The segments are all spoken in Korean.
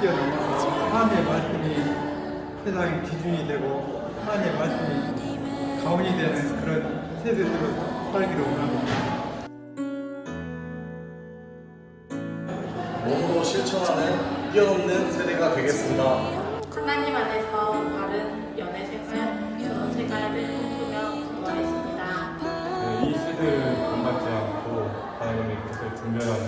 뛰어넘어서 하나님의 말씀이 세상의 기준이 되고 하나님의 말씀이 가온이 되는 그런 세대들로 살기를 원합니다. 몸으로 실천하는 뛰어넘는 세대가 되겠습니다. 하나님 안에서 바른 연애 생활, 결혼 생활을 꿈꾸며 기도하였습니다. 이 세대를 본받지 않고 하나님의 뜻을 분별하는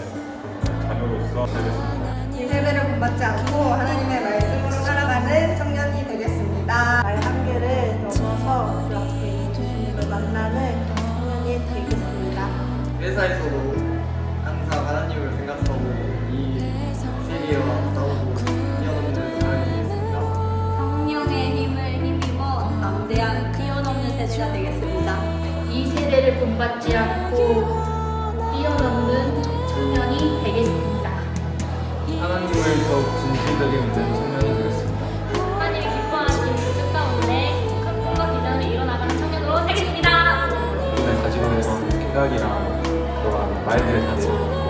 자녀로서 되겠습니다. 이 세대를 본받지 않고 하나님의 말씀으로 살아가는 청년이 되겠습니다. 말 한계를 넘어서 그 있는 주님을 만나는 청년이 되겠습니다. 회사에서도 항상 하나님을 생각하고 이 세계와 싸우고 뛰어넘는 사람이 되겠습니다. 성령의 힘을 힘입어 담대한 뛰어넘는 세대가 되겠습니다. 이 세대를 본받지 않고 뛰어넘는 청년이 되겠습니다. 하나님을 더욱 진실되게 믿는 청년이 되겠습니다. 하나님이 기뻐하시는 그뜻 가운데 큰 꿈과 비전을 이뤄나가는 청년으로 살겠습니다. 오늘 가지고 있는 생각이랑 말들을 다 내려놓고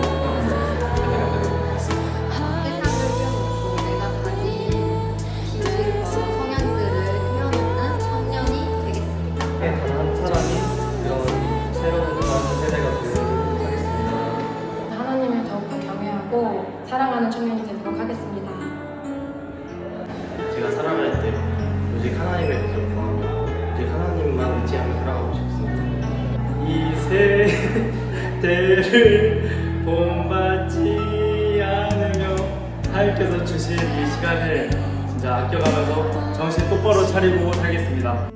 하나님의 뜻을 구하고 오직 하나님만 의지하며 살아가고 싶습니다. 이 세대를 본받지 않으며 하나님께서 주신 이 시간을 진짜 아껴가면서 정신 똑바로 차리고 살겠습니다.